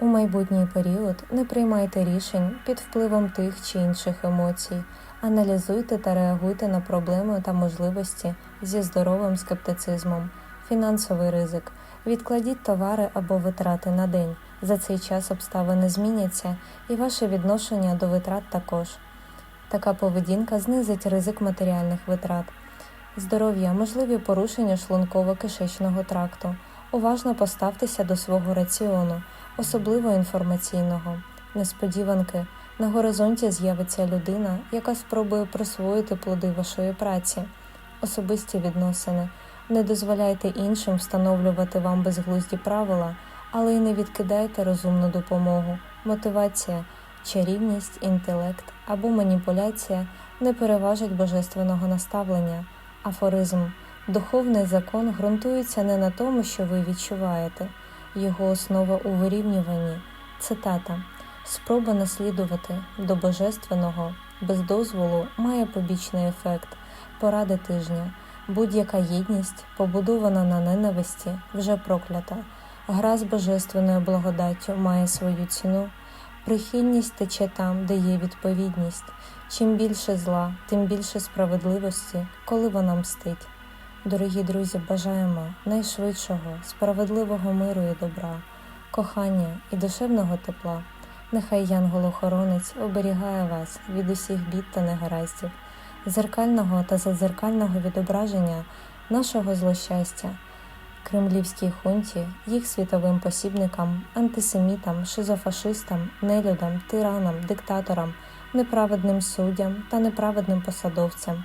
У майбутній період не приймайте рішень під впливом тих чи інших емоцій, аналізуйте та реагуйте на проблеми та можливості зі здоровим скептицизмом, фінансовий ризик. Відкладіть товари або витрати на день. За цей час обставини зміняться, і ваше відношення до витрат також. Така поведінка знизить ризик матеріальних витрат. Здоров'я, можливі порушення шлунково-кишечного тракту. Уважно поставтеся до свого раціону, особливо інформаційного. Несподіванки. На горизонті з'явиться людина, яка спробує присвоїти плоди вашої праці. Особисті відносини. Не дозволяйте іншим встановлювати вам безглузді правила, але й не відкидайте розумну допомогу. Мотивація, чарівність, інтелект або маніпуляція не переважать божественного наставлення. Афоризм. Духовний закон ґрунтується не на тому, що ви відчуваєте, його основа у вирівнюванні. Цитата. Спроба наслідувати до божественного без дозволу має побічний ефект. Поради тижня. Будь-яка єдність, побудована на ненависті, вже проклята. Гра з божественною благодаттю має свою ціну. Прихильність тече там, де є відповідність. Чим більше зла, тим більше справедливості, коли вона мстить. Дорогі друзі, бажаємо найшвидшого, справедливого миру і добра, кохання і душевного тепла. Нехай Янгол-охоронець оберігає вас від усіх бід та негараздів, зеркального та задзеркального відображення нашого злощастя, кремлівській хунті, їх світовим посібникам, антисемітам, шизофашистам, нелюдам, тиранам, диктаторам, неправедним суддям та неправедним посадовцям,